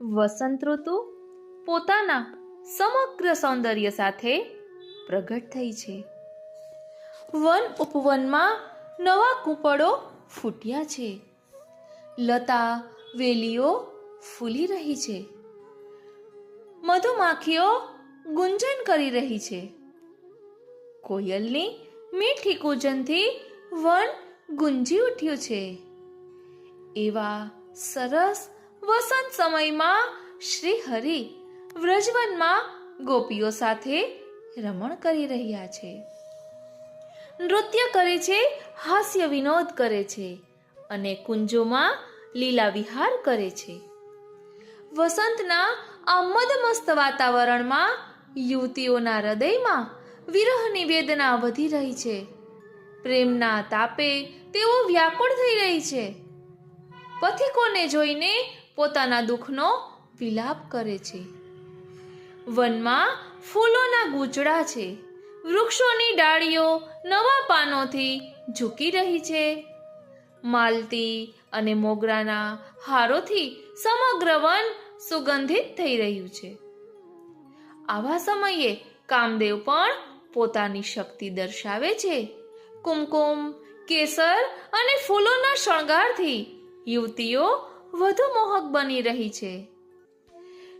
વસંત ઋતુ પોતાના સમગ્ર સૌંદર્ય સાથે પ્રગટ થઈ છે. વન ઉપવનમાં નવા કૂંપળો ફૂટ્યા છે. લતા, વેલીઓ ફૂલી રહી છે. મધુમાખીઓ ગુંજન કરી રહી છે. કોયલની મીઠી કૂજનથી વન ગુંજી ઉઠ્યું છે. એવા સરસ વસંત સમયમાં શ્રી હરિ વ્રજવનમાં ગોપીઓ સાથે રમણ કરી રહ્યા છે. નૃત્ય કરે છે, હાસ્ય વિનોદ કરે છે અને કુંજોમાં લીલા વિહાર કરે છે. વસંતના આ મદમસ્ત વાતાવરણમાં યુવતીઓના હૃદયમાં વિરહની વેદના વધી રહી છે. પ્રેમના તાપે તેઓ વ્યાકુળ થઈ રહી છે. પથિકોને જોઈને પોતાના દુઃખનો વિલાપ કરે છે. વનમાં ફૂલોના ગૂંચડા છે. વૃક્ષોની ડાળીઓ નવા પાનોથી ઝૂકી રહી છે. માલતી અને મોગરાના હારોથી સમગ્ર વન સુગંધિત થઈ રહ્યું છે. આવા સમયે કામદેવ પણ પોતાની શક્તિ દર્શાવે છે. કુમકુમ, કેસર અને ફૂલોના શણગારથી યુવતીઓ વધુ મોહક બની રહી છે.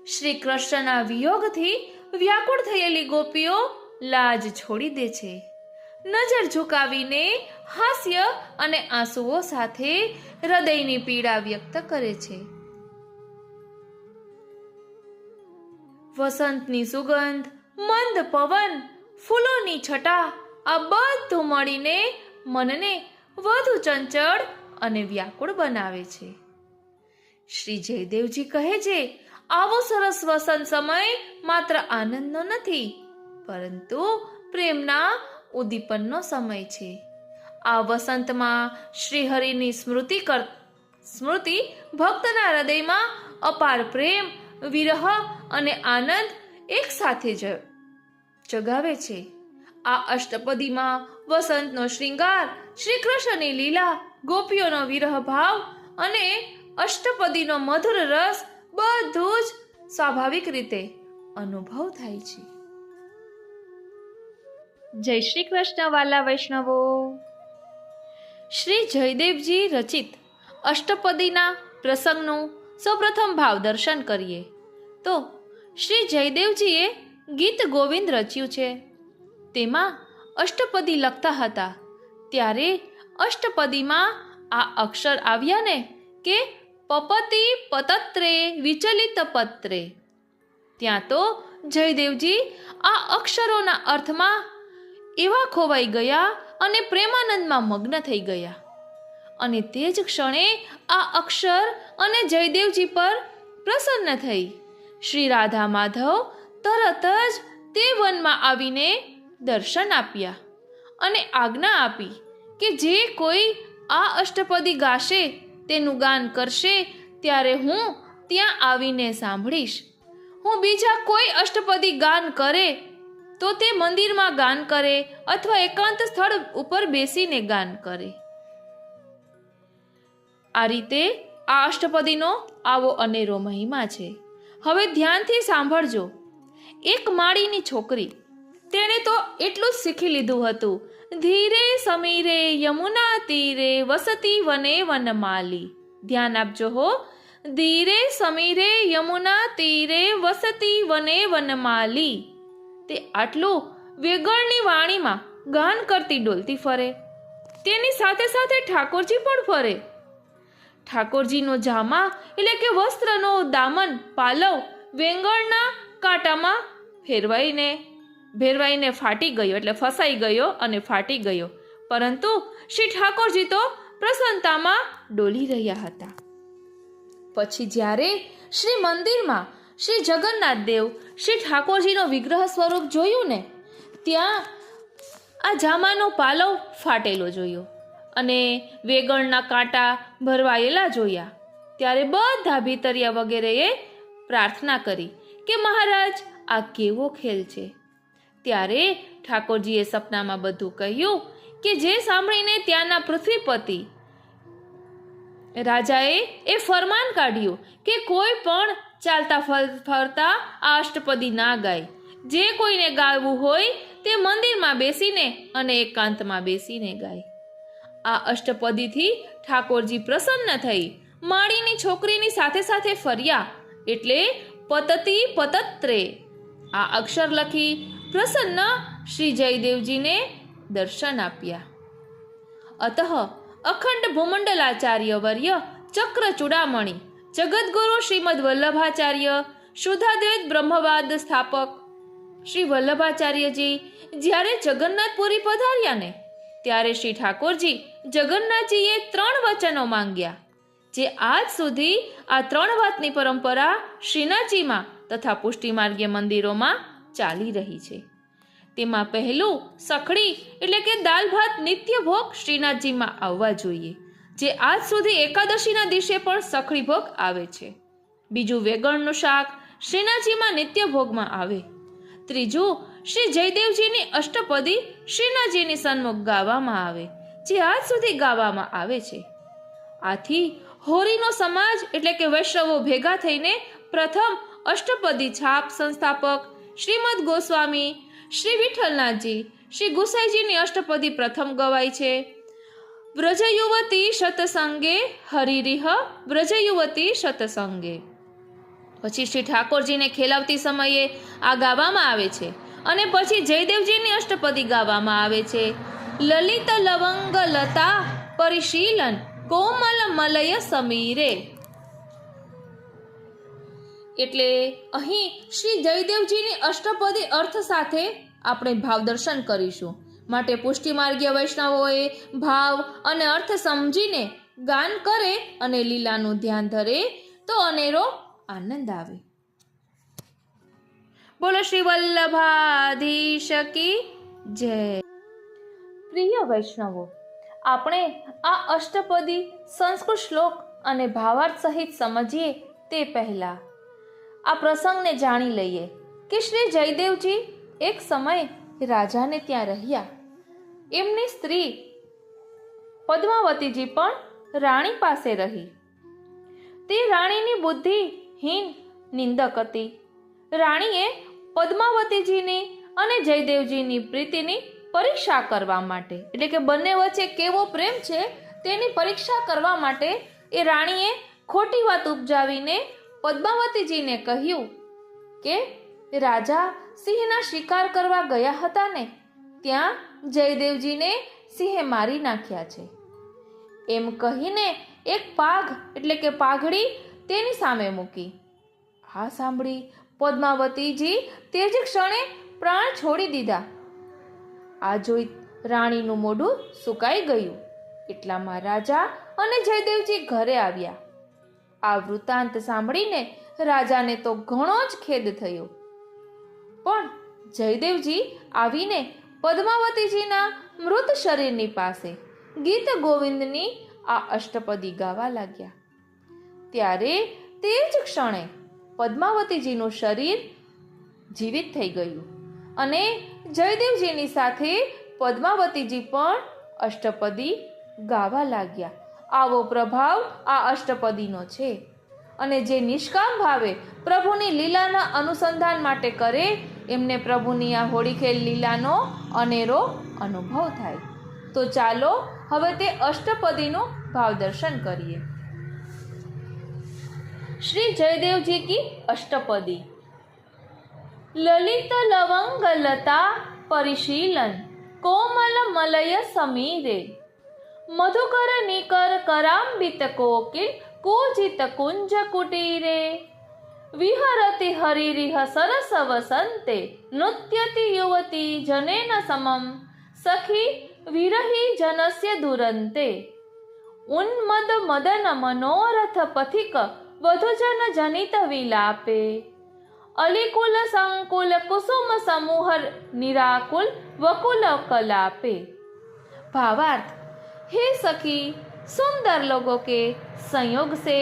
શ્રી કૃષ્ણના વિયોગથી વ્યાકુળ થયેલી ગોપીઓ લાજ છોડી દે છે. નજર ઝુકાવીને હાસ્ય અને આંસુઓ સાથે હૃદયની પીડા વ્યક્ત કરે છે. વસંતની સુગંધ, મંદ પવન, ફૂલોની છટા, આ બધું મળીને મનને વધુ ચંચળ અને વ્યાકુળ બનાવે છે. શ્રી જયદેવજી કહે છે, આવો સરસ વસંત સમય માત્ર આનંદનો નથી, પરંતુ પ્રેમના ઉદ્દીપનનો સમય છે. આ વસંતમાં શ્રીહરિની સ્મૃતિ કર, સ્મૃતિ ભક્તના હૃદયમાં અપાર પ્રેમ, વિરહ અને આનંદ એક સાથે જ જગાવે છે. આ અષ્ટપદીમાં વસંતનો શ્રીંગાર શ્રી કૃષ્ણની લીલા ગોપીઓનો વિરહ ભાવ અને અષ્ટપદીનો મધુર રસ બધું જ સ્વાભાવિક રીતે અનુભવ થાય છે. જય શ્રી કૃષ્ણ, વાલા વૈષ્ણવો. શ્રી જયદેવજી રચિત અષ્ટપદીના પ્રસંગનું સૌપ્રથમ ભાવ દર્શન કરીએ. તો શ્રી જયદેવજીએ ગીત ગોવિંદ રચ્યું છે. તેમાં અષ્ટપદી લખતા હતા. ત્યારે અષ્ટપદીમાં આ અક્ષર આવ્યા ને કે પપતિ પતત્રે, વિચલિત પત્રે. ત્યાં તો જયદેવજી આ અક્ષરોના અર્થમાં એવા ખોવાઈ ગયા અને પ્રેમાનંદમાં મગ્ન થઈ ગયા. અને તે જ ક્ષણે આ અક્ષર અને જયદેવજી પર પ્રસન્ન થઈ. શ્રી રાધા માધવ તરત જ તે વનમાં આવીને દર્શન આપ્યા અને આજ્ઞા આપી કે જે કોઈ આ અષ્ટપદી ગાશે તેનું ગાન કરશે ત્યારે હું ત્યાં આવીને સાંભળીશ. હું બીજા કોઈ અષ્ટપદી ગાન કરે તો તે મંદિરમાં ગાન કરે અથવા એકાંત સ્થળ ઉપર બેસીને ગાન કરે. આ રીતે આ અષ્ટપદીનો આવો અનેરો મહિમા છે. હવે ધ્યાનથી સાંભળજો. એક માળીની છોકરી તેણે તો એટલું જ શીખી લીધું હતું. ધીરે સમીરે યમુના તીરે વસતી વને વનમાલી ધ્યાન આપજો હો. ધીરે સમીરે યમુના તીરે વસતી વને વનમાલી તે આટલું વેગળની વાણીમાં ગાન કરતી ડોલતી ફરે. તેની સાથે સાથે ઠાકોરજી પણ ફરે. ઠાકોરજીનો જામા એટલે કે વસ્ત્રનો દામન પાલવ વેંગળના કાંટામાં ફેરવાઈને ભેરવાઈને ફાટી ગયો એટલે ફસાઈ ગયો અને ફાટી ગયો. પરંતુ શ્રી ઠાકોરજી તો પ્રસન્નતામાં ડોલી રહ્યા હતા. પછી જ્યારે શ્રી મંદિરમાં શ્રી જગન્નાથ દેવ શ્રી ઠાકોરજીનો વિગ્રહ સ્વરૂપ જોયું ને, ત્યાં આ જામાનો પાલવ ફાટેલો જોયો અને વેગણના કાંટા ભરવાયેલા જોયા. ત્યારે બધા ભીતરિયા વગેરેએ પ્રાર્થના કરી કે મહારાજ, આ કેવો ખેલ છે? ત્યારે ઠાકોરજીએ સપનામાં બધું કહ્યું કે જે સાંભળીને ત્યાંના પૃથ્વીપતિ રાજાએ એ ફરમાન કાઢ્યું કે કોઈ પણ ચાલતા ફરતા અષ્ટપદી ના ગાય. જે કોઈને ગાવું હોય તે મંદિરમાં બેસીને અને એકાંતમાં બેસીને ગાય. આ અષ્ટપદીથી ઠાકોરજી પ્રસન્ન થઈ. માળીની છોકરીની સાથે સાથે ફર્યા એટલે પતતી પતત્રે. આ અક્ષર લખી પ્રસન્ન શ્રી જયદેવજીને દર્શન આપ્યા. અતઃ અખંડ ભૂમંડલાચાર્ય વર્ય ચક્ર ચૂડામણી, જગદગુરુ શ્રીમદ વલ્લભાચાર્ય શુદ્ધાદ્વૈત બ્રહ્મવાદ સ્થાપક. શ્રી વલ્લભાચાર્યજી જ્યારે જગન્નાથપુરી પધાર્યા ને ત્યારે શ્રી ઠાકોરજી જગન્નાથજીએ ત્રણ વચનો માંગ્યા, જે આજ સુધી આ ત્રણ વાતની પરંપરા શ્રીનાથજીમાં તથા પુષ્ટિમાર્ગીય મંદિરોમાં ચાલી રહી છે. તેમાં પહેલું સખડી એટલે કે દાલ ભાત નિત્ય ભોગ શ્રીનાથજીમાં આવવા જોઈએ, જે આજ સુધી એકાદશીના દિવસે પણ સખડી ભોગ આવે છે. બીજું વેગણનું શાક શ્રીનાથજીમાં નિત્ય ભોગમાં આવે. ત્રીજું શ્રી જયદેવજીની અષ્ટપદી શ્રીનાથજીની સન્મુખ ગાવામાં આવે, જે આજ સુધી ગાવામાં આવે છે. આથી હોરીનો સમાજ એટલે કે વૈષ્ણવો ભેગા થઈને પ્રથમ અષ્ટપદી છાપ સંસ્થાપક શ્રીમદ ગોસ્વામી શ્રી વિઠ્ઠલનાથજી શ્રી ગુસાઈજીની અષ્ટપદી પ્રથમ ગવાય છે. વ્રજયુવતી શતસંગે હરિરિહ, વ્રજયુવતી શતસંગે પછી શ્રી ઠાકોરજીને ખેલાવતી સમયે આ ગાવામાં આવે છે અને પછી જયદેવજીની અષ્ટપદી ગાવામાં આવે છે. લલિત લવંગ લતા પરિશીલન, કોમલ મલય સમીરે. એટલે અહીં શ્રી જયદેવજીની અષ્ટપદી અર્થ સાથે આપણે ભાવ દર્શન કરીશું. માટે પુષ્ટિમાર્ગીય વૈષ્ણવોએ ભાવ અને અર્થ સમજીને ગાન કરે અને લીલાનું ધ્યાન ધરે, તો અનેરો આનંદ આવે. બોલો શ્રી વલ્લભાધીશ કી જય. પ્રિય વૈષ્ણવો, આપણે આ અષ્ટપદી સંસ્કૃત શ્લોક અને ભાવાર્થ સહિત સમજીએ તે પહેલા આ પ્રસંગને જાણી લઈએ કે શ્રી જયદેવજી એક સમય રાજાને ત્યાં રહ્યા. એમની સ્ત્રી પદ્માવતીજી પણ રાણી પાસે રહી. તે રાણીની બુદ્ધિ હીન નિંદક હતી. રાણીએ પદ્માવતીજીની અને જયદેવજીની પ્રીતિની પરીક્ષા કરવા માટે, એટલે કે બંને વચ્ચે કેવો પ્રેમ છે તેની પરીક્ષા કરવા માટે એ રાણીએ ખોટી વાત ઉપજાવીને પદ્માવતીજીને કહ્યું કે, રાજા સિંહના શિકાર કરવા ગયા હતા ને, ત્યાં જયદેવજીને સિંહે મારી નાખ્યા છે. એમ કહીને એક પાઘ, એટલે કે પાઘડી, તેની સામે મૂકી. આ સાંભળી પદ્માવતીજી તે જ ક્ષણે પ્રાણ છોડી દીધા. આ જોઈ રાણીનું મોઢું સુકાઈ ગયું. એટલામાં રાજા અને જયદેવજી ઘરે આવ્યા. આ વૃત્તાંત સાંભળીને રાજાને તો ઘણો જ ખેદ થયો. પણ જયદેવજી આવીને પદ્માવતીજીના મૃત શરીરની પાસે ગીત ગોવિંદની આ અષ્ટપદી ગાવા લાગ્યા. ત્યારે તે જ ક્ષણે પદ્માવતીજીનું શરીર જીવિત થઈ ગયું અને જયદેવજીની સાથે પદ્માવતીજી પણ અષ્ટપદી ગાવા લાગ્યા. આવો પ્રભાવ આ અષ્ટપદીનો છે. અને જે નિષ્કામ ભાવે પ્રભુની લીલાના અનુસંધાન માટે કરે, એમને પ્રભુની આ હોળીખેલ લીલાનો અનેરો અનુભવ થાય. તો ચાલો હવે તે અષ્ટપદીનું ભાવદર્શન કરીએ. શ્રી જયદેવજી કી અષ્ટપદી. લલિત લવંગ લતા પરિશીલન, કોમલ મલય સમીરે. મધુકર નિકર કરાંબિતકો કે કુજિત કુંજ કુટીરે વિહરતિ હરિરિહ સરસવ સંતે નૃત્યતિ યુવતી જનેન સમમ સખી વિરહી જનસ્ય દુરંતે ઉન્મદ મદન મનોરથ પથિક વધુજન જનિત વિલાપે અલિકુલ સંકુલ કુસુમ સમૂહ નિરાકુલ વકુલ કલાપે ભાવાર્થ हे सखी सुंदर लोगों के संयोग से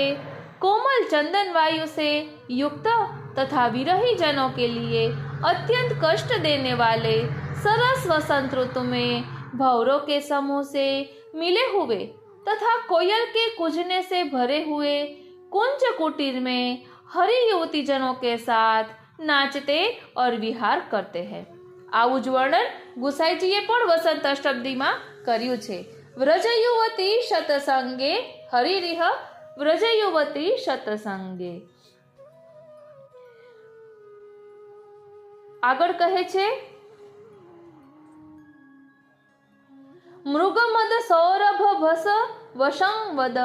कोमल चंदन वायु से युक्त तथा विरही जनों के लिए अत्यंत कष्ट देने वाले सरस वसंत ऋतु में भौरों के समूह से मिले हुए तथा कोयल के कूजने से भरे हुए कुंज कुटीर में हरी युवती जनों के साथ नाचते और विहार करते हैं આવું જ વર્ણન ગુસાઈજીએ પણ વસંત અષ્ટપદીમાં કર્યું છે વ્રજ યુવતી શતસંગે, હરિરિહ વ્રજયુવતી શતસંગે. આગળ કહે છે, મૃગમદ સૌરભ ભસ વસંવદ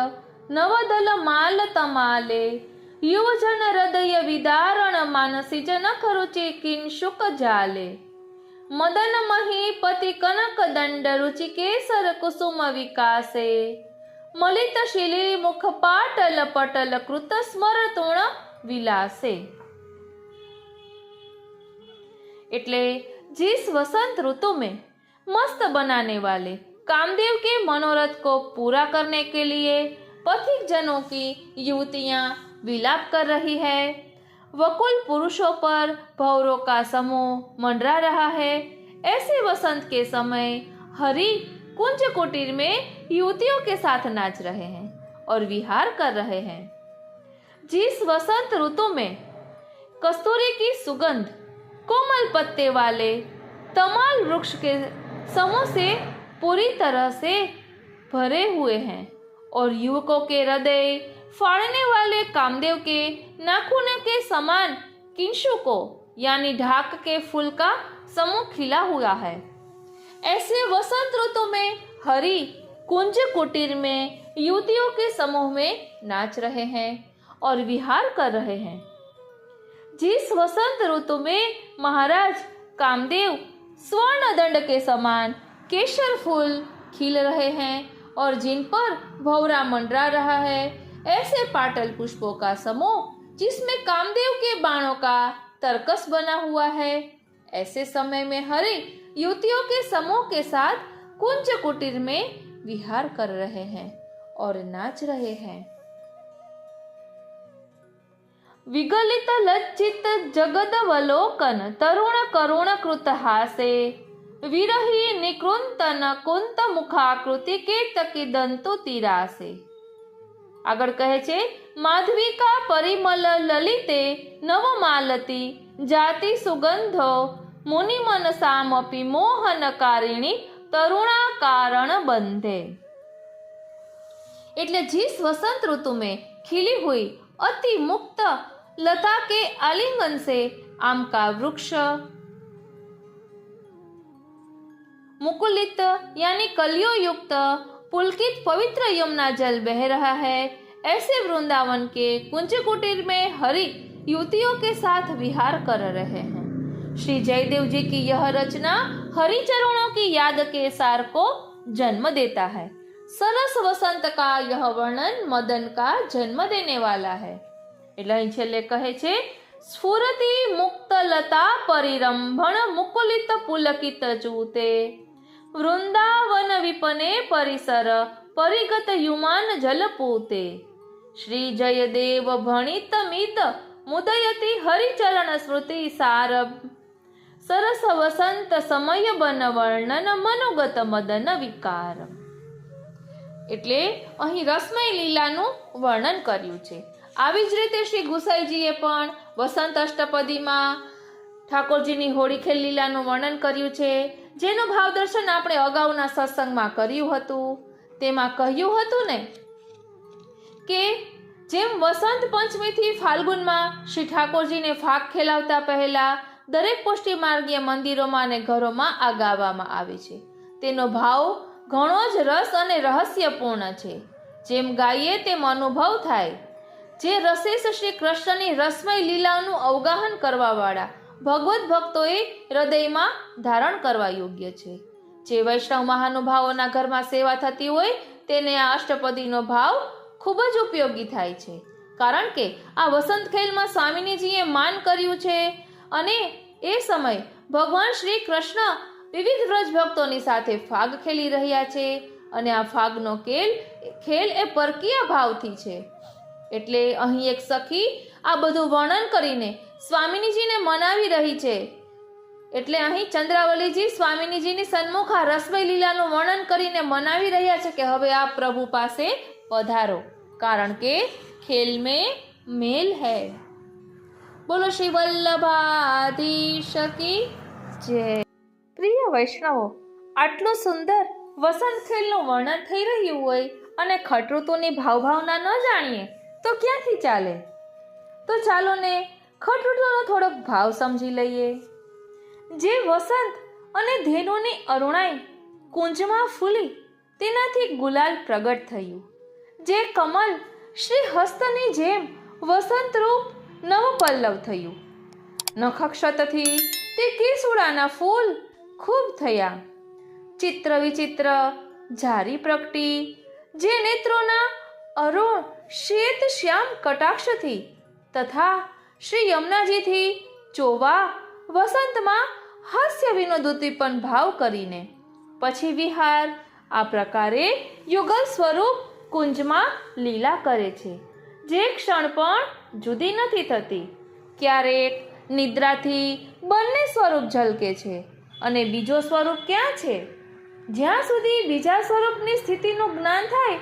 નવદલ માલ તમાલે. યુવજન હૃદય વિદારણ માનસી જનક કિન શુક જાલે. મદન મહી પતિ કનક દંડ રુચિ કેસર કુસુમ વિકાસે મલિત શિલી મુખ પાટલ પટલ કૃત સ્મર તુણ વિલાસે એટલે जिस वसंत ऋतु में मस्त बनाने वाले कामदेव के मनोरथ को पूरा करने के लिए पथिक जनों की युवतियां विलाप कर रही है वकुल पुरुषों पर भौरों का समूह मंडरा रहा है। ऐसे वसंत के समय हरि कुंज कुटीर में युवतियों के साथ नाच रहे हैं और विहार कर रहे हैं। जिस वसंत ऋतु में कस्तूरी की सुगंध, कोमल पत्ते वाले तमाल वृक्ष के समूह से पूरी तरह से भरे हुए हैं और युवकों के हृदय फाड़ने वाले कामदेव के नाखून के समान किंशु को, यानी ढाक के फूल का समूह खिला हुआ है। ऐसे वसंत ऋतु में हरि कुंज कुटीर में युवतियों के समूह में नाच रहे हैं और विहार कर रहे हैं। जिस वसंत ऋतु में महाराज कामदेव स्वर्ण दंड के समान केशर फूल खिल रहे हैं और जिन पर भौरा मंडरा रहा है ऐसे पाटल पुष्पों का समूह, जिसमें कामदेव के बाणों का तरकस बना हुआ है। ऐसे समय में हरि युवतियों के समूह के साथ कुंज कुटीर में विहार कर रहे हैं और नाच रहे हैं। विगलित लज्जित जगदवलोकन तरुण करुण कृत हासे। विरही निकृंतन कुंत मुखाकृति के तकी दंतु तिरासे। આગળ કહે છે માધવિકા પરિમલ લલિતે નવમાલતી જાતિ સુગંધ મુનિ મનસામપી મોહનકારિણી તરુણા કારણ બંધે એટલે જીસ વસંત ઋતુ મેં ખીલી હુઈ અતિ મુક્ત લતા કે આલિંગન સે આમ કા વૃક્ષ મુકુલિત યાની કલિયો યુક્ત पुलकित पवित्र यमुना जल बह रहा है ऐसे वृंदावन के कुंज कुटीर में हरि युवतियों के साथ विहार कर रहे हैं श्री जयदेव जी की यह रचना हरि चरणों की याद के सार को जन्म देता है સરસ વસંત કા યહ વર્ણન મદન કા જન્મ દેને વાલા હૈ એટલે અહીં છેલ્લે કહે છે સ્ફુરતિ મુક્ત લતા પરિરંભણ મુકુલિત પુલકિત ચૂતે વૃંદાવન વિપને પરિસર, પરિગત યુમાન જલપૂતે શ્રી જયદેવ ભણિત મિત, મુદયતિ હરિચરણ સ્મૃતિ સાર. સરસ વસંત સમય બન વર્ણન મનોગત મદન વિકાર. એટલે અહીં રસમય લીલાનું વર્ણન કર્યું છે. આવી જ રીતે શ્રી ગુસાઈજીએ પણ વસંત અષ્ટપદીમાં ઠાકોરજીની હોળીખેલ લીલાનું વર્ણન કર્યું છે. જેનું ભાવદર્શન આપણે અગાઉના સત્સંગમાં કર્યું હતું, તેમાં કહ્યું હતું ને કે જેમ વસંત પંચમીથી ફાલ્ગુનમાં શ્રી ઠાકોરજીને ફાક ખેલાવતા પહેલા દરેક પુષ્ટિ માર્ગીય મંદિરોમાં અને ઘરોમાં આ ગાવામાં આવે છે. તેનો ભાવ ઘણો જ રસ અને રહસ્યપૂર્ણ છે. જેમ ગાઈએ તેમ અનુભવ થાય. જે રસેશ શ્રી કૃષ્ણની રસમય લીલાનું અવગાહન કરવાવાળા ભગવત ભક્તોએ હૃદયમાં ધારણ કરવા યોગ્ય છે. જે વૈષ્ણવ મહાનુભાવોના ઘરમાં સેવા થતી હોય તેને આ અષ્ટપદીનો ભાવ ખૂબ જ ઉપયોગી થાય છે. કારણ કે આ વસંત ખેલમાં સ્વામીનીજીએ માન કર્યું છે અને એ સમય ભગવાન શ્રી કૃષ્ણ વિવિધ વ્રજ ભક્તોની સાથે ફાગ ખેલી રહ્યા છે અને આ ફાગનો ખેલ ખેલ એ પરકીય ભાવથી છે. એટલે અહીં એક સખી આ બધું વર્ણન કરીને સ્વામિનીજીને મનાવી રહી છે. એટલે અહીં ચંદ્રાવલીજી સ્વામિનીજીની સન્મુખ આ રસમય લીલાનું વર્ણન કરીને મનાવી રહ્યા છે કે હવે આ પ્રભુ પાસે પધારો. કારણ કે ખેલ મેં મેલ હૈ. બોલો શ્રી વલ્લભાધીશ કી જય. પ્રિય વૈષ્ણવો, આટલું સુંદર વસંત ખેલનું વર્ણન થઈ રહ્યું હોય અને ખટૃતોની ભાવભાવના ન જાણીએ, તો ક્યાંથી ચાલે? તો ચાલો ને ખટઋતુનો થોડોક ભાવ સમજી લઈએ. જે વસંત અને ધેનુની અરુણાઈ કુંજમાં ફૂલી તેનાથી ગુલાલ પ્રગટ થયું. જે કમલ શ્રી હસ્તની જેમ વસંતરૂપ નવપલ્લવ થયું. નખક્ષતથી તે કેસુડાના ફૂલ ખૂબ થયા. ચિત્ર વિચિત્ર, જારી પ્રગટી, જે નેત્રોના અરુણ શ્વેત શ્યામ કટાક્ષથી તથા શ્રી યમુનાજીથી ચોવા વસંતમાં હાસ્ય વિનોદોદ્દીપન ભાવ કરીને. પછી વિહાર આ પ્રકારે યુગલ સ્વરૂપ કુંજમાં લીલા કરે છે. જે ક્ષણ પણ જુદી નથી થતી. ક્યારેક નિદ્રાથી બંને સ્વરૂપ ઝલકે છે અને બીજો સ્વરૂપ ક્યાં છે? જ્યાં સુધી બીજા સ્વરૂપની સ્થિતિનું જ્ઞાન થાય,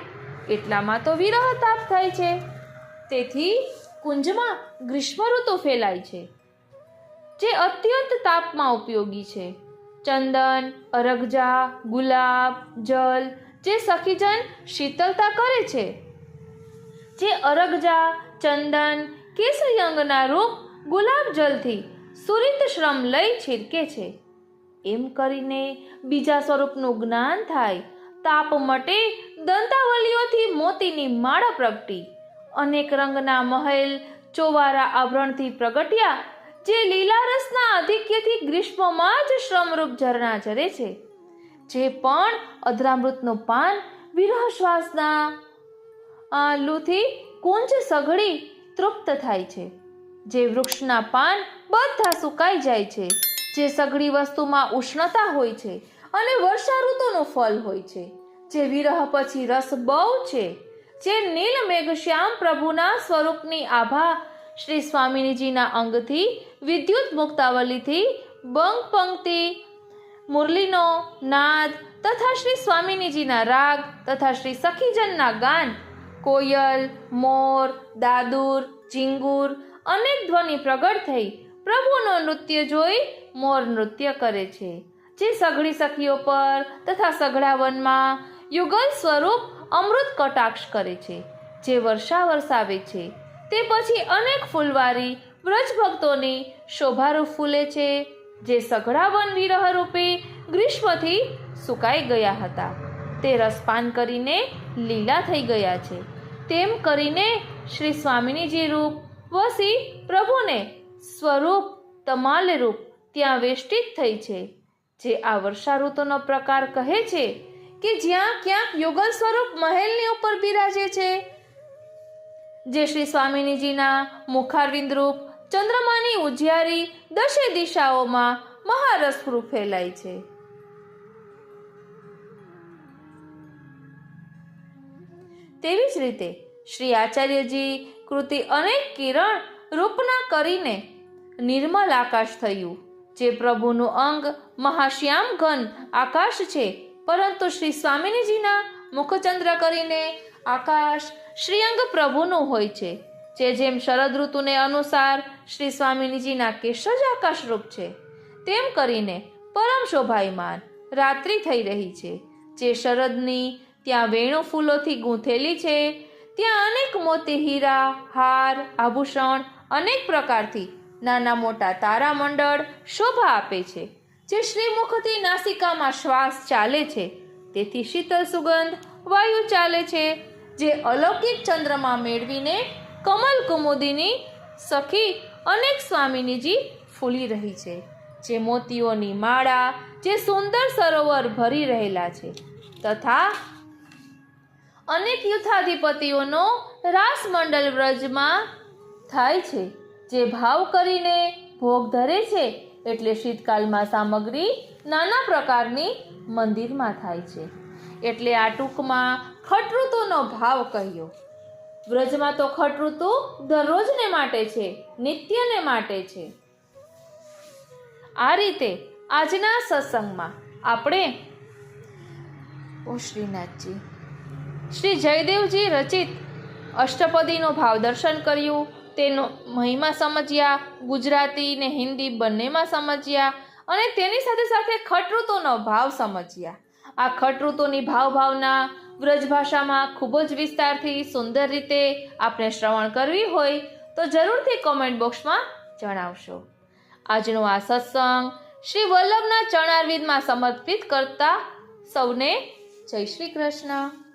એટલામાં તો વિરહ તાપ થાય છે. તેથી કુંજમાં ગ્રીષ્મ ઋતુ ફેલાય છે, જે અત્યંત તાપમાં ઉપયોગી છે. ચંદન, અરગજા, ગુલાબ, જલ, જે સખીજન શીતળતા કરે છે. જે અરગજા, ચંદન, કેસરી અંગના રૂપ ગુલાબ જલથી સુરિત શ્રમ લઈ છિરકે છે. એમ કરીને બીજા સ્વરૂપનું જ્ઞાન થાય, તાપ મટે દંતાવલીઓથી મોતીની માળા પ્રગટી. અનેક રંગના મહેલ, ચોવારા આભરણથી પ્રગટ્યા, જે લીલા રસના આધિક્યથી ગ્રીષ્મમાં જ શ્રમરૂપ ઝરણા ઝરે છે. જે પણ અધરામૃતનું પાન વિરહ શ્વાસના આ લૂથી કુંજ સઘળી તૃપ્ત થાય છે. જે વૃક્ષના પાન બધા સુકાઈ જાય છે. જે સઘળી વસ્તુમાં ઉષ્ણતા હોય છે અને વર્ષા ઋતુનું ફળ હોય છે. જે વિરહ પછી રસ બહુ છે. જે નીલ મેઘશ્યામ પ્રભુના સ્વરૂપની આભા શ્રી સ્વામિનીજીના અંગથી, વિદ્યુત મુક્તાવલીથી, બંગ પંક્તિ, મુરલીનો નાદ તથા શ્રી સ્વામિનીજીના રાગ તથા શ્રી સખીજનના ગાન, કોયલ, મોર, દાદુર, ચિંગુર અનેક ધ્વનિ પ્રગટ થઈ પ્રભુનો નૃત્ય જોઈ મોર નૃત્ય કરે છે. જે સઘળી સખીઓ પર તથા સઘળા વનમાં યુગલ સ્વરૂપ અમૃત કટાક્ષ કરે છે. જે વર્ષા વરસાવે છે, તે પછી અનેક ફૂલવારી વ્રજભક્તોની શોભારૂપ ફૂલે છે, જે સઘળા વન વિરહ રૂપે ગ્રીષ્મથી સુકાઈ ગયા હતા. તે રસપાન કરીને લીલા થઈ ગયા છે. તેમ કરીને શ્રી સ્વામિનીજી રૂપ વસી પ્રભુને સ્વરૂપ તમાલ રૂપ ત્યાં વેષ્ટિત થઈ છે. જે આ વર્ષા ઋતુનો પ્રકાર કહે છે કે જ્યાં ક્યાંક યુગલ સ્વરૂપ મહેલની ઉપર બિરાજે છે. જે શ્રી સ્વામિનીજીના મુખારવિંદ રૂપ ચંદ્રમાની ઉજિયારી દશે દિશાઓમાં મહારસરૂપ ફેલાય છે. તેવી જ રીતે શ્રી આચાર્યજી કૃતિ અનેક કિરણ રૂપના કરીને નિર્મલ આકાશ થયું, જે પ્રભુનું અંગ મહાશ્યામ ઘન આકાશ છે. પરંતુ શ્રી સ્વામિનીજીના મુખચંદ્ર કરીને આકાશ શ્રીઅંગ પ્રભુનું હોય છે, જે જેમ શરદ ઋતુને અનુસાર શ્રી સ્વામિનીજીના કેશ જ આકાશરૂપ છે, તેમ કરીને પરમ શોભાયમાન રાત્રિ થઈ રહી છે, જે શરદની ત્યાં વેણુ ફૂલોથી ગૂંથેલી છે, ત્યાં અનેક મોતી હીરા, હાર, આભૂષણ અનેક પ્રકારથી નાના મોટા તારામંડળ શોભા આપે છે. જે શ્રીમુખથી નાસિકામાં શ્વાસ ચાલે છે, તેથી શીતલ સુગંધ વાયુ ચાલે છે, જે અલૌકિક ચંદ્રમાં મેળવીને કમલ કુમુદીની સખી અનેક સ્વામિનીજી ફૂલી રહી છે, જે મોતીઓની માળા, જે સુંદર સરોવર ભરી રહેલા છે, તથા અનેક યુથાધિપતિઓનો રાસમંડલ વ્રજમાં થાય છે, જે ભાવ કરીને ભોગ ધરે છે એટલે શીતકાલમાં સામગ્રી નાના પ્રકારની મંદિરમાં થાય છે. એટલે આ ટૂંકમાં ખટઋતુનો ભાવ કહ્યો. વ્રજમાં તો ખટઋતુ દરરોજને માટે છે, નિત્યને માટે છે. આ રીતે આજના સત્સંગમાં આપણે ઓ શ્રીનાથજી, શ્રી જયદેવજી રચિત અષ્ટપદીનો ભાવ દર્શન કર્યું તેનો મહિમા સમજ્યા, ગુજરાતી ને હિન્દી બંનેમાં સમજ્યા અને તેની સાથે સાથે ખટઋતુનો ભાવ સમજ્યા. આ ખટઋતુની ભાવભાવના વ્રજભાષામાં ખૂબ જ વિસ્તારથી સુંદર રીતે આપણે શ્રવણ કરવી હોય તો જરૂરથી કોમેન્ટ બોક્સમાં જણાવશો. આજનો આ સત્સંગ શ્રી વલ્લભના ચણારવિદમાં સમર્પિત કરતા સૌને જય શ્રી કૃષ્ણ.